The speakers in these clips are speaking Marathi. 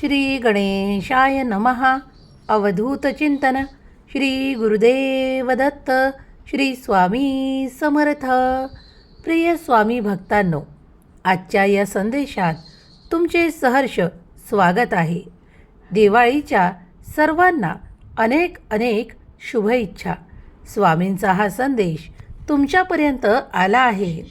श्री गणेशाय नमः अवधूतचिंतन श्री गुरुदेव दत्त. श्री स्वामी समर्थ. प्रिय स्वामी भक्तांनो आजच्या या संदेशात तुमचे सहर्ष स्वागत आहे. दिवाळीच्या सर्वांना अनेक अनेक शुभेच्छा. स्वामींचा हा संदेश तुमच्यापर्यंत आला आहे.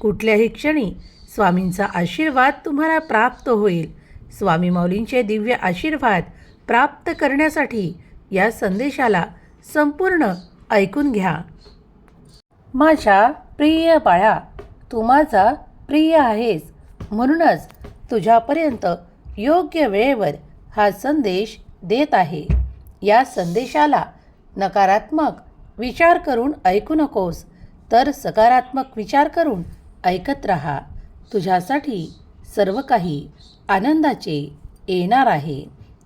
कुठल्याही क्षणी स्वामींचा आशीर्वाद तुम्हाला प्राप्त होईल. स्वामी माऊलींचे दिव्य आशीर्वाद प्राप्त करण्यासाठी या संदेशाला संपूर्ण ऐकून घ्या. माझ्या प्रिय बाळा तू माझा प्रिय आहेस. म्हणूनच तुझ्यापर्यंत योग्य वेळेवर हा संदेश देत आहे. या संदेशाला नकारात्मक विचार करून ऐकू नकोस तर सकारात्मक विचार करून ऐकत राहा. तुझ्यासाठी सर्व काही आनंदाचे येणार आहे.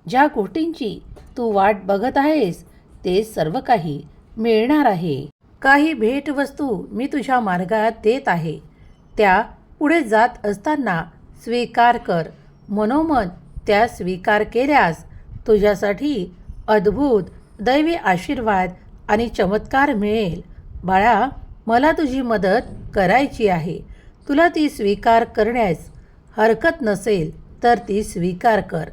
ज्या गोष्टींची तू वाट बघत आहेस ते सर्व काही मिळणार आहे. काही भेटवस्तू मी तुझ्या मार्गात देत आहे. त्या पुढे जात असताना स्वीकार कर. मनोमन त्या स्वीकार केल्यास तुझ्यासाठी अद्भुत दैवी आशीर्वाद आणि चमत्कार मिळेल. बाळा मला तुझी मदत करायची आहे. तुला ती स्वीकार करण्यास हरकत नसेल तर ती स्वीकार कर.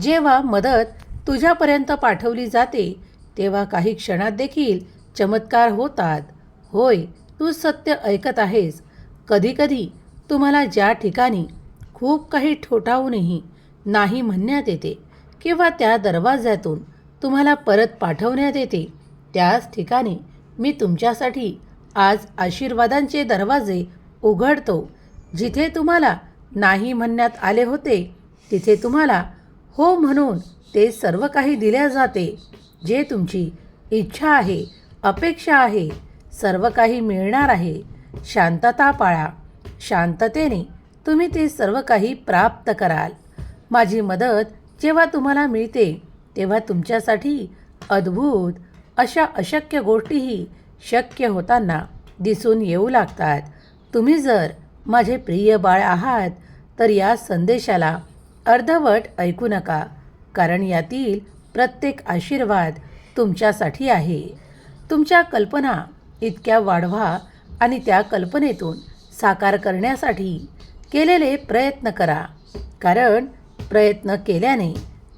जेव्हा मदत तुझ्यापर्यंत पाठवली जाते तेव्हा काही क्षणात देखील चमत्कार होतात. होय तू सत्य ऐकत आहेस. कधीकधी तुम्हाला ज्या ठिकाणी खूप काही ठोठावूनही नाही म्हणण्यात येते किंवा त्या दरवाज्यातून तुम्हाला परत पाठवण्यात येते त्याच ठिकाणी मी तुमच्यासाठी आज आशीर्वादांचे दरवाजे उघडतो जिथे तुम्हाला नाही म्हणण्यात आले होते तिथे तुम्हाला हो म्हणून ते सर्व काही दिल्या जाते. जे तुमची इच्छा आहे अपेक्षा आहे सर्व काही मिळणार आहे. शांतता पाळा. शांततेने तुम्ही ते सर्व काही प्राप्त कराल. माझी मदत जेव्हा तुम्हाला मिळते तेव्हा तुमच्यासाठी अद्भुत अशा अशक्य गोष्टीही शक्य होताना दिसून येऊ लागतात. तुम्ही जर माझे प्रिय बाळ आहात तर या संदेशाला अर्धवट ऐकू नका कारण यातील प्रत्येक आशीर्वाद तुमच्यासाठी आहे. तुमच्या कल्पना इतक्या वाढवा आणि त्या कल्पनेतून साकार करण्यासाठी केलेले प्रयत्न करा. कारण प्रयत्न केल्याने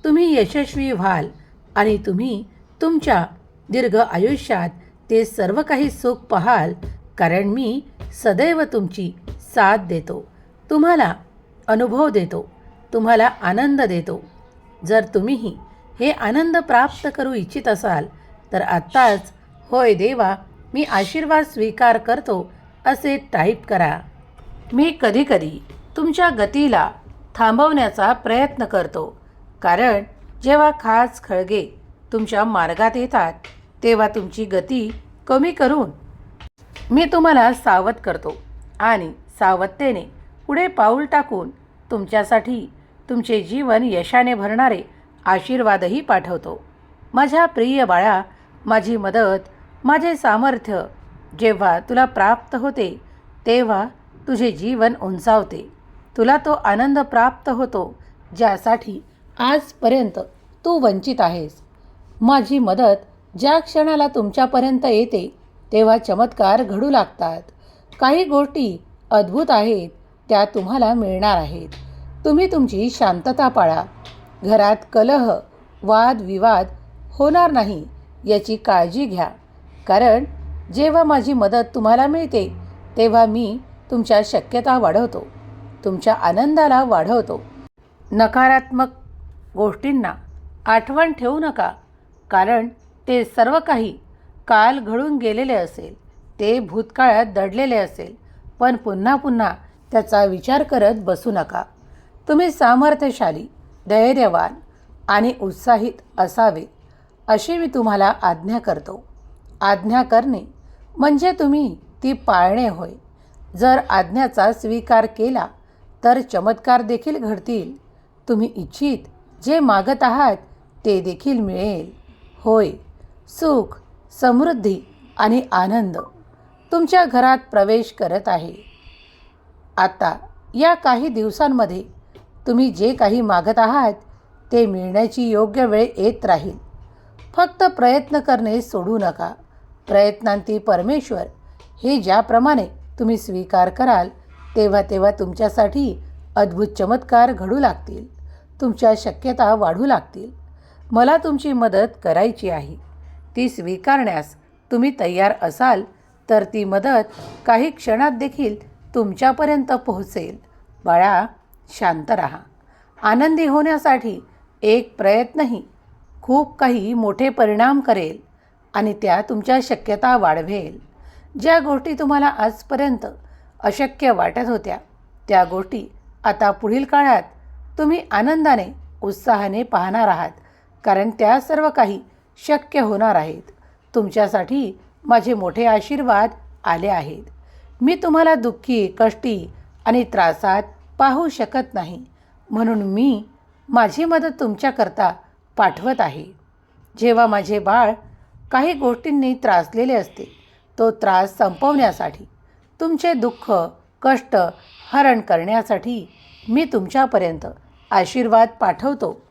तुम्ही यशस्वी व्हाल आणि तुम्ही तुमच्या दीर्घ आयुष्यात ते सर्व काही सुख पाहाल कारण मी सदैव तुमची साथ देतो. तुम्हाला अनुभव देतो. तुम्हाला आनंद देतो. जर तुम्हीही हे आनंद प्राप्त करू इच्छित असाल तर आत्ताच होय देवा मी आशीर्वाद स्वीकार करतो असे टाईप करा. मी कधीकधी तुमच्या गतीला थांबवण्याचा प्रयत्न करतो कारण जेव्हा खास खळगे तुमच्या मार्गात येतात तेव्हा तुमची गती कमी करून मी तुम्हाला सावध करतो आणि सावधतेने पुढे पाऊल टाकून तुमच्यासाठी तुमचे जीवन यशाने भरणारे आशीर्वादही पाठवतो. माझ्या प्रिय बाळा माझी मदत माझे सामर्थ्य जेव्हा तुला प्राप्त होते तेव्हा तुझे जीवन उंचावते. तुला तो आनंद प्राप्त होतो ज्यासाठी आजपर्यंत तू वंचित आहेस. माझी मदत ज्या क्षणाला तुमच्यापर्यंत येते तेव्हा चमत्कार घडू लागतात. काही गोष्टी अद्भुत आहेत त्या तुम्हाला मिळणार आहेत. तुम्ही तुमची शांतता पाळा. घरात कलह वादविवाद होणार नाही याची काळजी घ्या. कारण जेव्हा माझी मदत तुम्हाला मिळते तेव्हा मी तुमच्या शक्यता वाढवतो. तुमच्या आनंदाला वाढवतो. नकारात्मक गोष्टींना आठवण ठेवू नका कारण ते सर्व काही काल घडून गेलेले असेल ते भूतकाळात दडलेले असेल पण पुन्हा पुन्हा त्याचा विचार करत बसू नका. तुम्ही सामर्थ्यशाली धैर्यवान आणि उत्साहित असावे अशी मी तुम्हाला आज्ञा करतो. आज्ञा करणे म्हणजे तुम्ही ती पाळणे होय. जर आज्ञाचा स्वीकार केला तर चमत्कार देखील घडतील. तुम्ही इच्छित जे मागत आहात ते देखील मिळेल. होय. सुख समृद्धी आणि आनंद तुमच्या घरात प्रवेश करत आहे. आता या काही दिवसांमध्ये तुम्ही जे काही मागत आहात ते मिळण्याची योग्य वेळ येत राहील. फक्त प्रयत्न करणे सोडू नका. प्रयत्नांती परमेश्वर हे ज्याप्रमाणे तुम्ही स्वीकार कराल तेव्हा तेव्हा तुमच्यासाठी अद्भुत चमत्कार घडू लागतील. तुमच्या शक्यता वाढू लागतील. मला तुमची मदत करायची आहे. ती स्वीकारण्यास तुम्ही तयार असाल तर ती मदत काही क्षणात देखील तुमच्यापर्यंत पोहोचेल. बाळा शांत राहा. आनंदी होण्यासाठी एक प्रयत्नही खूप काही मोठे परिणाम करेल आणि त्या तुमच्या शक्यता वाढवेल. ज्या गोष्टी तुम्हाला आजपर्यंत अशक्य वाटत होत्या त्या गोष्टी आता पुढील काळात तुम्ही आनंदाने उत्साहाने पाहणार आहात. कारण त्या सर्व काही शक्य होणार आहेत. तुमच्यासाठी माझे मोठे आशीर्वाद आले आहेत. मी तुम्हाला दुःखी कष्टी आणि त्रासात पाहू शकत नाही. म्हणून मी माझी मदत तुमच्याकरता पाठवत आहे. जेव्हा माझे बाळ काही गोष्टींनी त्रासलेले असते तो त्रास संपवण्यासाठी तुमचे दुःख कष्ट हरण करण्यासाठी मी तुमच्यापर्यंत आशीर्वाद पाठवतो.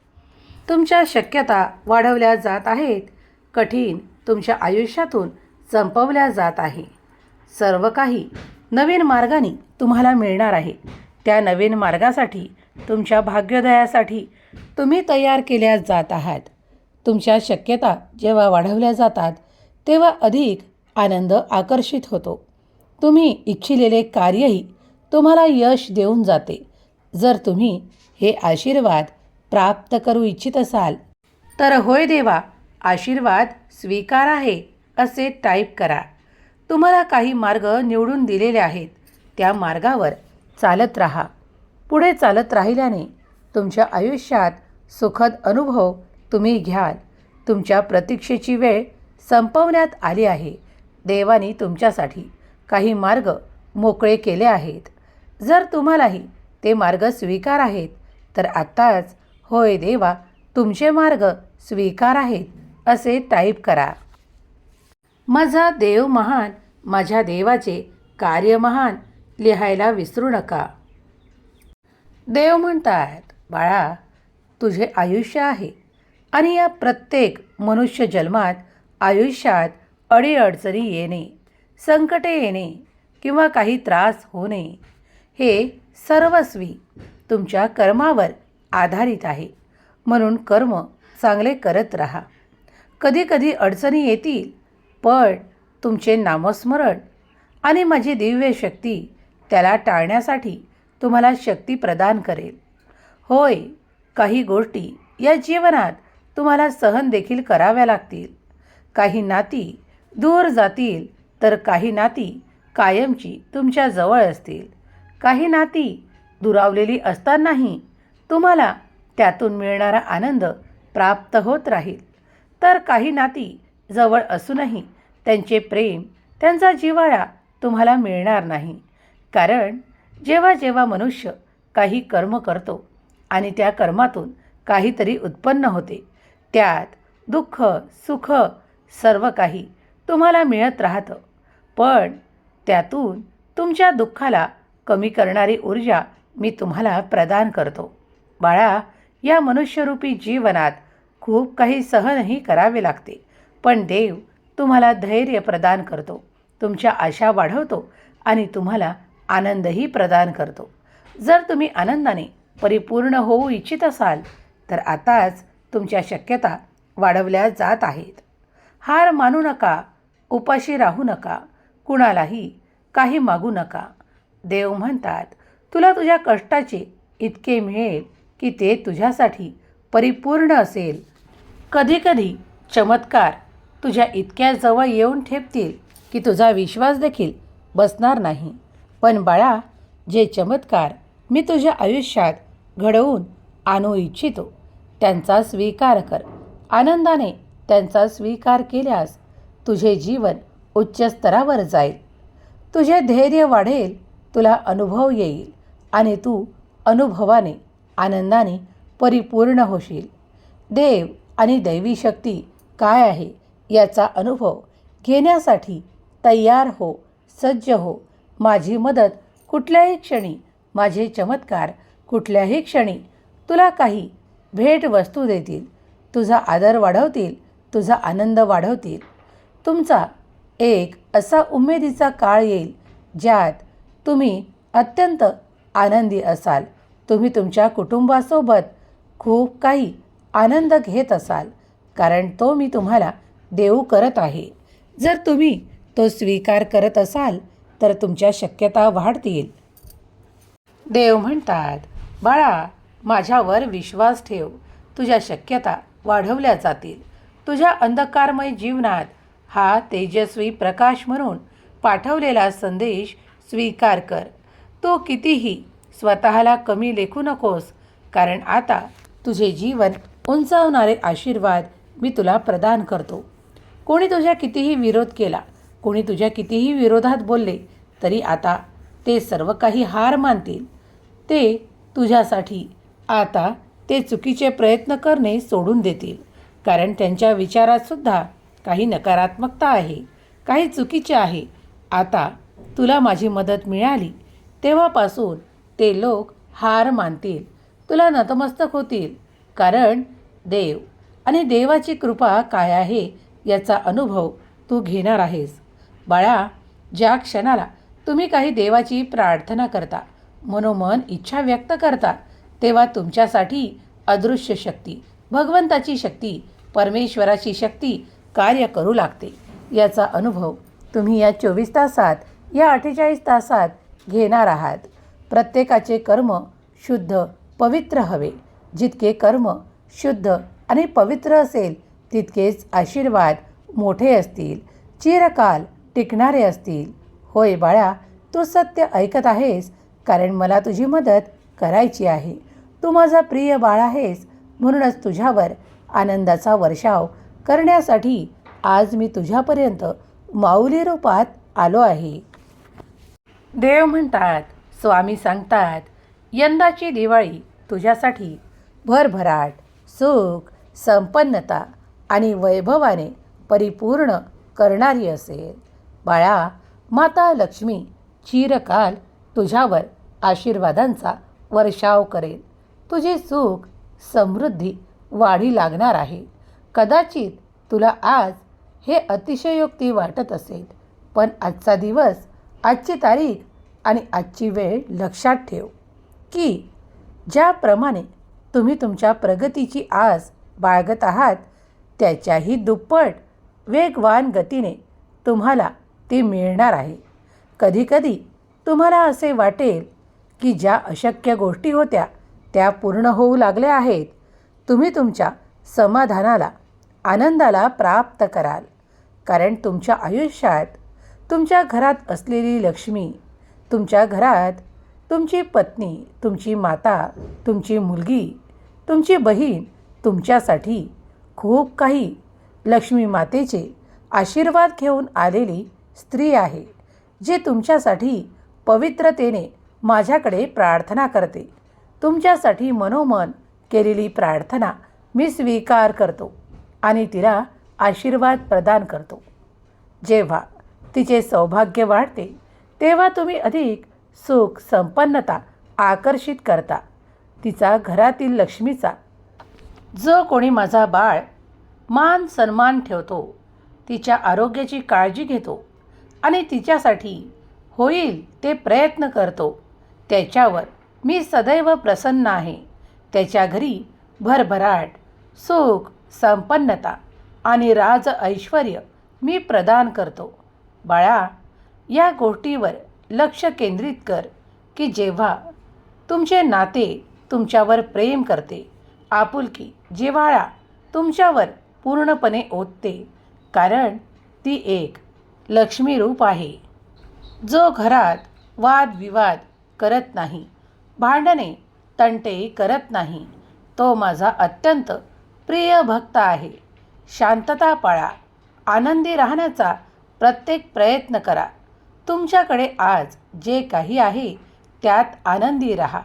तुमच्या शक्यता वाढवल्या जात आहेत. कठीण तुमच्या आयुष्यातून संपवल्या जात आहे. सर्व काही नवीन मार्गाने तुम्हाला मिळणार आहे. त्या नवीन मार्गासाठी तुमच्या भाग्योदयासाठी तुम्ही तयार केल्या जात आहात. तुमच्या शक्यता जेव्हा वाढवल्या जातात तेव्हा अधिक आनंद आकर्षित होतो. तुम्ही इच्छिलेले कार्यही तुम्हाला यश देऊन जाते. जर तुम्ही हे आशीर्वाद प्राप्त करू इच्छित असाल. तर होय देवा आशीर्वाद स्वीकार आहे असे टाईप करा. तुम्हाला काही मार्ग निवडून दिलेले आहेत त्या मार्गावर चालत राहा. पुढे चालत राहिल्याने तुमच्या आयुष्यात सुखद अनुभव तुम्ही घ्याल. तुमच्या प्रतीक्षेची वेळ संपवण्यात आली आहे. देवाने तुमच्यासाठी काही मार्ग मोकळे केले आहेत. जर तुम्हालाही ते मार्ग स्वीकार आहेत तर आत्ताच होय देवा तुमचे मार्ग स्वीकार आहेत असे टाईप करा. माझा देव महान माझ्या देवाचे कार्य महान लिहायला विसरू नका. देव म्हणतात बाळा तुझे आयुष्य आहे आणि या प्रत्येक मनुष्य जन्मात आयुष्यात अडीअडचणी येणे संकटे येणे किंवा काही त्रास होणे हे सर्वस्वी तुमच्या कर्मावर आधारित आहे. म्हणून कर्म चांगले करत राहा. कधीकधी अडचणी येतील पण तुमचे नामस्मरण आणि माझी दिव्य शक्ती त्याला टाळण्यासाठी तुम्हाला शक्ती प्रदान करेल. होय काही गोष्टी या जीवनात तुम्हाला सहन देखील कराव्या लागतील. काही नाती दूर जातील तर काही नाती कायमची तुमच्या जवळ असतील. काही नाती दुरावलेली असतानाही तुम्हाला त्यातून मिळणारा आनंद प्राप्त होत राहील. तर काही नाती जवळ असूनही त्यांचे प्रेम त्यांचा जिव्हाळा तुम्हाला मिळणार नाही. कारण जेव्हा जेव्हा मनुष्य काही कर्म करतो आणि त्या कर्मातून काहीतरी उत्पन्न होते त्यात दुःख सुख सर्व काही तुम्हाला मिळत राहतं. पण त्यातून तुमच्या दुःखाला कमी करणारी ऊर्जा मी तुम्हाला प्रदान करतो. बाळा या मनुष्यरूपी जीवनात खूप काही सहनही करावे लागते. पण देव तुम्हाला धैर्य प्रदान करतो. तुमच्या आशा वाढवतो आणि तुम्हाला आनंदही प्रदान करतो. जर तुम्ही आनंदाने परिपूर्ण होऊ इच्छित असाल तर आताच तुमच्या शक्यता वाढवल्या जात आहेत. हार मानू नका उपाशी राहू नका कुणालाही काही मागू नका. देव म्हणतात तुला तुझ्या कष्टाचे इतके मिळेल की ते तुझ्यासाठी परिपूर्ण असेल. कधीकधी चमत्कार तुझ्या इतक्या जवळ येऊन ठेपतील की तुझा विश्वास देखील बसणार नाही. पण बाळा जे चमत्कार मी तुझ्या आयुष्यात घडवून आणू इच्छितो त्यांचा स्वीकार कर. आनंदाने त्यांचा स्वीकार केल्यास तुझे जीवन उच्च स्तरावर जाईल. तुझे धैर्य वाढेल तुला अनुभव येईल आणि तू अनुभवाने आनंदाने परिपूर्ण होशील. देव आणि दैवी शक्ती काय आहे याचा अनुभव घेण्यासाठी तयार हो सज्ज हो. माझी मदत कुठल्याही क्षणी माझे चमत्कार कुठल्याही क्षणी तुला काही भेटवस्तू देतील. तुझा आदर वाढवतील तुझा आनंद वाढवतील. तुमचा एक असा उमेदीचा काळ येईल ज्यात तुम्ही अत्यंत आनंदी असाल. तुम्ही तुमच्या कुटुंबासोबत खूप काही आनंद घेत असाल कारण तो मी तुम्हाला देऊ करत आहे. जर तुम्ही तो स्वीकार करत असाल तर तुमच्या शक्यता वाढतील. देव म्हणतात बाळा माझ्यावर विश्वास ठेव. तुझ्या शक्यता वाढवल्या जातील. तुझ्या अंधकारमय जीवनात हा तेजस्वी प्रकाश म्हणून पाठवलेला संदेश स्वीकार कर. तो कितीही स्वतःला कमी लेखू नकोस कारण आता तुझे जीवन उंचावणारे आशीर्वाद मी तुला प्रदान करतो. कोणी तुझ्या कितीही विरोध केला कोणी तुझ्या कितीही विरोधात बोलले तरी आता ते सर्व काही हार मानतील. ते तुझ्यासाठी आता ते चुकीचे प्रयत्न करणे सोडून देतील कारण त्यांच्या विचारातसुद्धा काही नकारात्मकता आहे काही चुकीचे आहे. आता तुला माझी मदत मिळाली तेव्हापासून ते लोक हार मानतील. तुला नतमस्तक होतील. कारण देव आणि देवाची कृपा काय आहे याचा अनुभव तू घेणार आहेस. बाळा ज्या क्षणाला तुम्ही काही देवाची प्रार्थना करता मनोमन इच्छा व्यक्त करता तेव्हा तुमच्यासाठी अदृश्य शक्ती भगवंताची शक्ती परमेश्वराची शक्ती कार्य करू लागते. याचा अनुभव तुम्ही या चोवीस तासात या अठ्ठेचाळीस तासात घेणार आहात. प्रत्येकाचे कर्म शुद्ध पवित्र हवे. जितके कर्म शुद्ध आणि पवित्र असेल तितकेच आशीर्वाद मोठे असतील. चिरकाल टिकणारे असतील. होय बाळा तू सत्य ऐकत आहेस कारण मला तुझी मदत करायची आहे. तू माझा प्रिय बाळ आहेस म्हणूनच तुझ्यावर आनंदाचा वर्षाव करण्यासाठी आज मी तुझ्यापर्यंत माऊली रूपात आलो आहे. देव म्हणतात स्वामी सांगतात यंदाची दिवाळी तुझ्यासाठी भरभराट सुख संपन्नता आणि वैभवाने परिपूर्ण करणारी असेल. बाळा माता लक्ष्मी चिरकाल तुझ्यावर आशीर्वादांचा वर्षाव करेल. तुझे सुख समृद्धी वाढी लागणार आहे. कदाचित तुला आज हे अतिशयोक्ती वाटत असेल पण आजचा दिवस आजची तारीख आणि आजची वेळ लक्षात ठेव की ज्याप्रमाणे तुम्ही तुमच्या प्रगतीची आस बाळगत आहात त्याच्याही दुप्पट वेगवान गतीने तुम्हाला ती मिळणार आहे. कधीकधी तुम्हाला असे वाटेल की ज्या अशक्य गोष्टी होत्या त्या पूर्ण होऊ लागल्या आहेत. तुम्ही तुमच्या समाधानाला आनंदाला प्राप्त कराल. कारण तुमच्या आयुष्यात तुमच्या घरात असलेली लक्ष्मी तुमच्या घरात तुमची पत्नी तुमची माता तुमची मुलगी तुमची बहीण तुमच्यासाठी खूप काही लक्ष्मी मातेचे आशीर्वाद घेऊन आलेली स्त्री आहे जे तुमच्यासाठी पवित्रतेने माझ्याकडे प्रार्थना करते. तुमच्यासाठी मनोमन केलेली प्रार्थना मी स्वीकार करतो आणि तिला आशीर्वाद प्रदान करतो. जेव्हा तिचे सौभाग्य वाढते तेव्हा तुम्ही अधिक सुख संपन्नता आकर्षित करता. तिचा घरातील लक्ष्मीचा जो कोणी माझा बाळ मान सन्मान ठेवतो तिच्या आरोग्याची काळजी घेतो आणि तिच्यासाठी होईल ते प्रयत्न करतो त्याच्यावर मी सदैव प्रसन्न आहे. त्याच्या घरी भरभराट सुख संपन्नता आणि राज ऐश्वर मी प्रदान करतो. बाळा या गोष्टीवर लक्ष केंद्रित कर की जेव्हा तुमचे नाते तुमच्यावर प्रेम करते आपुलकी जिव्हाळा तुमच्यावर पूर्णपणे ओतते कारण ती एक लक्ष्मी रूप आहे. जो घरात वादविवाद करत नाही भांडणे तंटे करत नाही तो माझा अत्यंत प्रिय भक्त आहे. शांतता पाळा आनंदी राहण्याचा प्रत्येक प्रयत्न करा. तुमच्याकडे आज जे काही आहे त्यात आनंदी राहा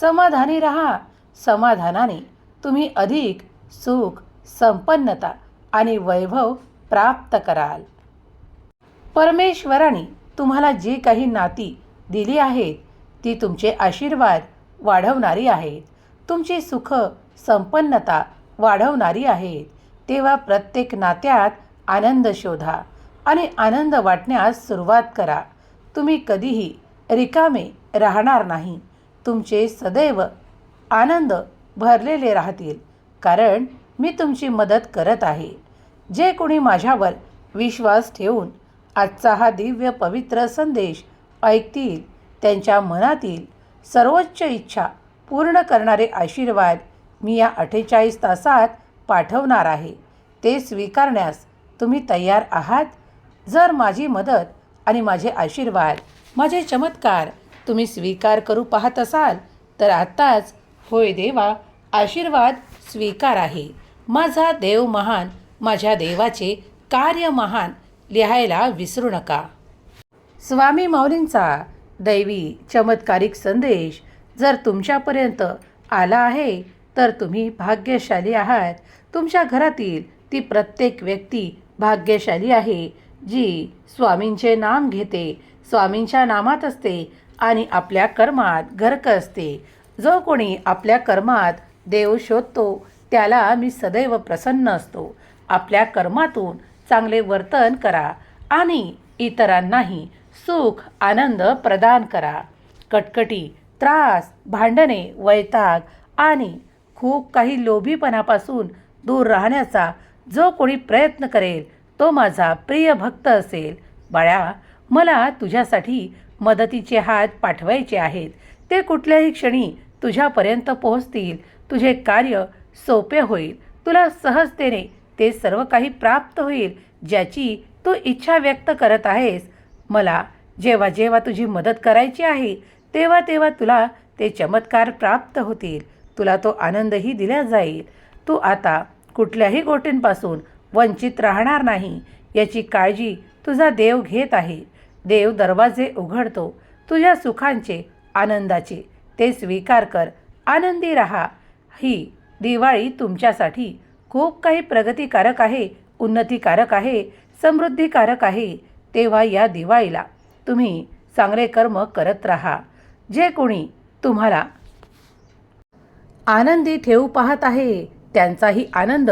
समाधानी राहा. समाधानाने तुम्ही अधिक सुख संपन्नता आणि वैभव प्राप्त कराल. परमेश्वराने तुम्हाला जी काही नाती दिली आहेत ती तुमचे आशीर्वाद वाढवणारी आहेत. तुमची सुख संपन्नता वाढवणारी आहेत. तेव्हा प्रत्येक नात्यात आनंद शोधा. आणि आनंद वाटण्यास सुरुवात करा. तुम्ही कधीही रिकामे राहणार नाही. तुमचे सदैव आनंद भरलेले राहतील कारण मी तुमची मदत करत आहे. जे कोणी माझ्यावर विश्वास ठेवून आजचा हा दिव्य पवित्र संदेश ऐकतील त्यांच्या मनातील सर्वोच्च इच्छा पूर्ण करणारे आशीर्वाद मी या अठ्ठेचाळीस तासात पाठवणार आहे. ते स्वीकारण्यास तुम्ही तयार आहात जर माझी मदत आणि माझे आशीर्वाद माझे चमत्कार तुम्ही स्वीकार करू पाहत असाल तर आत्ताच होय देवा आशीर्वाद स्वीकार आहे. माझा देव महान माझ्या देवाचे कार्य महान लिहायला विसरू नका. स्वामी माऊलींचा दैवी चमत्कारिक संदेश जर तुमच्यापर्यंत आला आहे तर तुम्ही भाग्यशाली आहात. तुमच्या घरातील ती प्रत्येक व्यक्ती भाग्यशाली आहे. जी स्वामींचे नाम घेते स्वामींच्या नामात असते आणि आपल्या कर्मात गर्क असते. जो कोणी आपल्या कर्मात देव शोधतो त्याला मी सदैव प्रसन्न असतो. आपल्या कर्मातून चांगले वर्तन करा आणि इतरांनाही सुख आनंद प्रदान करा. कटकटी त्रास भांडणे वैताग आणि खूप काही लोभीपणापासून दूर राहण्याचा जो कोणी प्रयत्न करेल तो माझा प्रिय भक्त असेल. बाळा मला तुझ्यासाठी मदतीचे हात पाठवायचे आहेत. ते कुठल्याही क्षणी तुझ्यापर्यंत पोहोचतील. तुझे कार्य सोपे होईल. तुला सहजतेने ते सर्व काही प्राप्त होईल ज्याची तू इच्छा व्यक्त करत आहेस. मला जेव्हा जेव्हा तुझी मदत करायची आहे तेव्हा तेव्हा तुला ते चमत्कार प्राप्त होतील. तुला तो आनंदही दिला जाईल. तू आता कुठल्याही गोष्टींपासून वंचित राहणार नाही. याची काळजी तुझा देव घेत आहे. देव दरवाजे उघडतो. तुझ्या सुखांचे आनंदाचे. ते स्वीकार कर. आनंदी राहा. ही दिवाळी तुमच्यासाठी खूप काही प्रगतिकारक आहे उन्नतीकारक आहे समृद्धिकारक आहे. तेव्हा या दिवाळीला तुम्ही चांगले कर्म करत राहा. जे कोणी तुम्हाला आनंदी ठेवू पाहत आहे त्यांचाही आनंद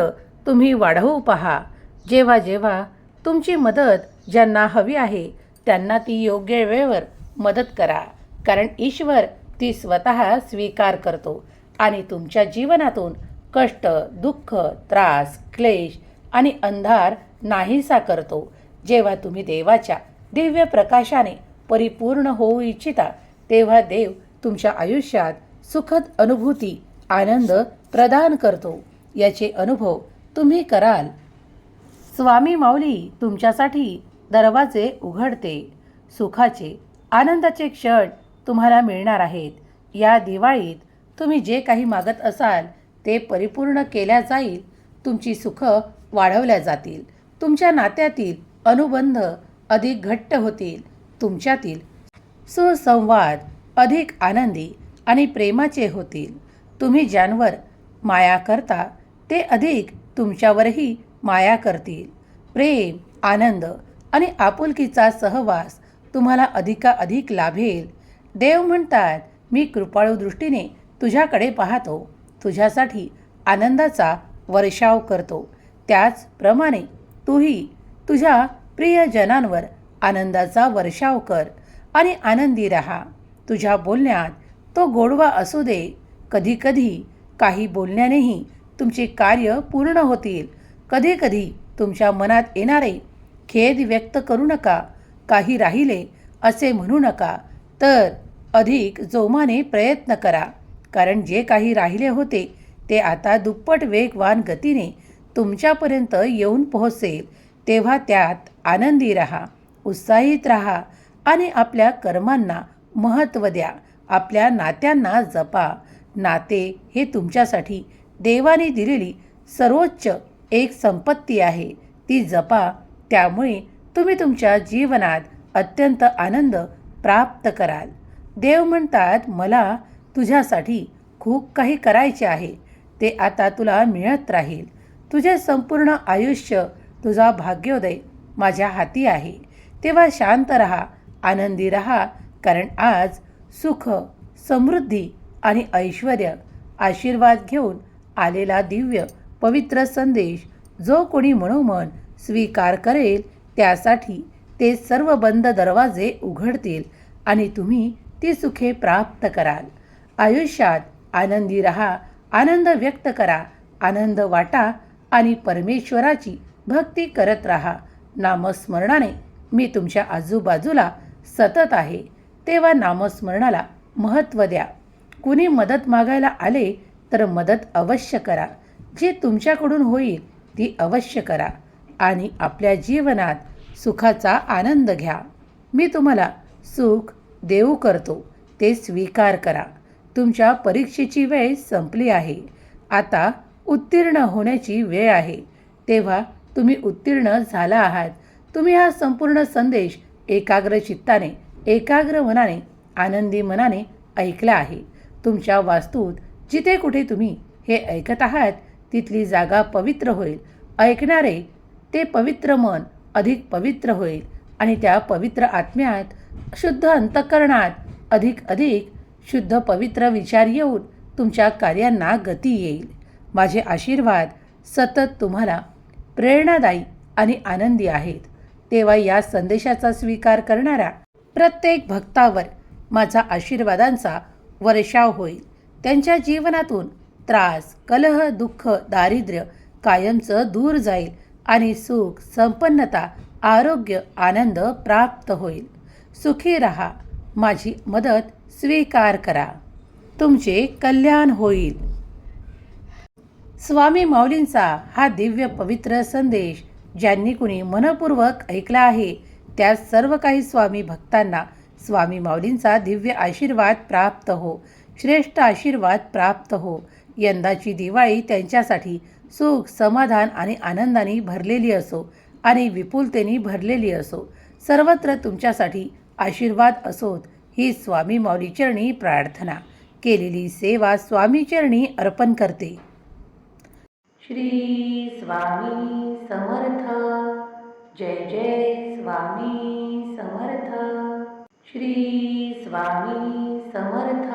तुम्ही वाढवू पहा. जेव्हा जेव्हा तुमची मदत ज्यांना हवी आहे त्यांना ती योग्य वेळेवर मदत करा. कारण ईश्वर ती स्वतः स्वीकार करतो आणि तुमच्या जीवनातून कष्ट दुःख त्रास क्लेश आणि अंधार नाहीसा करतो. जेव्हा तुम्ही देवाच्या दिव्य प्रकाशाने परिपूर्ण होऊ इच्छिता तेव्हा देव तुमच्या आयुष्यात सुखद अनुभूती आनंद प्रदान करतो. याचे अनुभव तुम्ही कराल. स्वामी माऊली तुमच्यासाठी दरवाजे उघडते. सुखाचे आनंदाचे क्षण तुम्हाला मिळणार आहेत. या दिवाळीत तुम्ही जे काही मागत असाल ते परिपूर्ण केल्या जाईल. तुमची सुखं वाढवल्या जातील. तुमच्या नात्यातील अनुबंध अधिक घट्ट होतील. तुमच्यातील सुसंवाद अधिक आनंदी आणि प्रेमाचे होतील. तुम्ही ज्यांवर माया करता ते अधिक तुमच्यावरही माया करतील. प्रेम आनंद आणि आपुलकीचा सहवास तुम्हाला अधिकाधिक लाभेल. देव म्हणतात मी कृपाळू दृष्टीने तुझ्याकडे पाहतो. तुझ्यासाठी आनंदाचा वर्षाव करतो. त्याचप्रमाणे तूही तुझ्या प्रियजनांवर आनंदाचा वर्षाव कर आणि आनंदी राहा. तुझ्या बोलण्यात तो गोडवा असू दे. कधीकधी काही बोलण्यानेही तुमचे कार्य पूर्ण होतील. कधीकधी तुमच्या मनात येणारे खेद व्यक्त करू नका काही राहिले असे म्हणू नका तर अधिक जोमाने प्रयत्न करा. कारण जे काही राहिले होते ते आता दुप्पट वेगवान गतीने तुमच्यापर्यंत येऊन पोहोचेल. तेव्हा त्यात आनंदी राहा उत्साहित राहा आणि आपल्या कर्मांना महत्त्व द्या. आपल्या नात्यांना जपा. नाते हे तुमच्यासाठी देवाने दिलेली सर्वोच्च एक संपत्ती आहे. ती जपा त्यामुळे तुम्ही तुमच्या जीवनात अत्यंत आनंद प्राप्त कराल. देव म्हणतात मला तुझ्यासाठी खूप काही करायचे आहे. ते आता तुला मिळत राहील. तुझे संपूर्ण आयुष्य तुझा भाग्योदय माझ्या हाती आहे. तेव्हा शांत रहा आनंदी रहा कारण आज सुख समृद्धी आणि ऐश्वर आशीर्वाद घेऊन आलेला दिव्य पवित्र संदेश जो कोणी मनोमन स्वीकार करेल त्यासाठी ते सर्व बंद दरवाजे उघडतील आणि तुम्ही ती सुखे प्राप्त कराल. आयुष्यात आनंदी रहा आनंद व्यक्त करा आनंद वाटा आणि परमेश्वराची भक्ती करत राहा. नामस्मरणाने मी तुमच्या आजूबाजूला सतत आहे. तेव्हा नामस्मरणाला महत्त्व द्या. कुणी मदत मागायला आले तर मदत अवश्य करा. जे तुमच्याकडून होईल ती अवश्य करा आणि आपल्या जीवनात सुखाचा आनंद घ्या. मी तुम्हाला सुख देऊ करतो ते स्वीकार करा. तुमच्या परीक्षेची वेळ संपली आहे. आता उत्तीर्ण होण्याची वेळ आहे. तेव्हा तुम्ही उत्तीर्ण झाला आहात. तुम्ही हा संपूर्ण संदेश एकाग्र चित्ताने एकाग्र मनाने आनंदी मनाने ऐकला आहे. तुमच्या वास्तूत जिथे कुठे तुम्ही हे ऐकत आहात तिथली जागा पवित्र होईल. ऐकणारे ते पवित्र मन अधिक पवित्र होईल आणि त्या पवित्र आत्म्यात शुद्ध अंतकरणात अधिक अधिक शुद्ध पवित्र विचार येऊन तुमच्या कार्यांना गती येईल. माझे आशीर्वाद सतत तुम्हाला प्रेरणादायी आणि आनंदी आहेत. तेव्हा या संदेशाचा स्वीकार करणाऱ्या प्रत्येक भक्तावर माझा आशीर्वादांचा वर्षाव होईल. त्यांच्या जीवनातून त्रास कलह दुःख दारिद्र्य कायमचं दूर जाईल आणि सुख संपन्नता आरोग्य आनंद प्राप्त होईल. सुखी रहा. माझी मदत स्वीकार करा. तुमचे कल्याण होईल. स्वामी माऊलींचा हा दिव्य पवित्र संदेश ज्यांनी कुणी मनपूर्वक ऐकला आहे त्या सर्व काही स्वामी भक्तांना स्वामी माऊलींचा दिव्य आशीर्वाद प्राप्त हो. श्रेष्ठ आशीर्वाद प्राप्त हो. यंदाची दिवाळी त्यांच्यासाठी सुख समाधान आणि आनंदाने भरलेली असो आणि विपुलतेने भरलेली असो. सर्वत्र तुमच्यासाठी आशीर्वाद असोत ही स्वामी माऊलीचरणी प्रार्थना. केलेली सेवा स्वामीचरणी अर्पण करते. श्री स्वामी समर्थ. जय जय स्वामी समर्थ. श्री स्वामी समर्थ.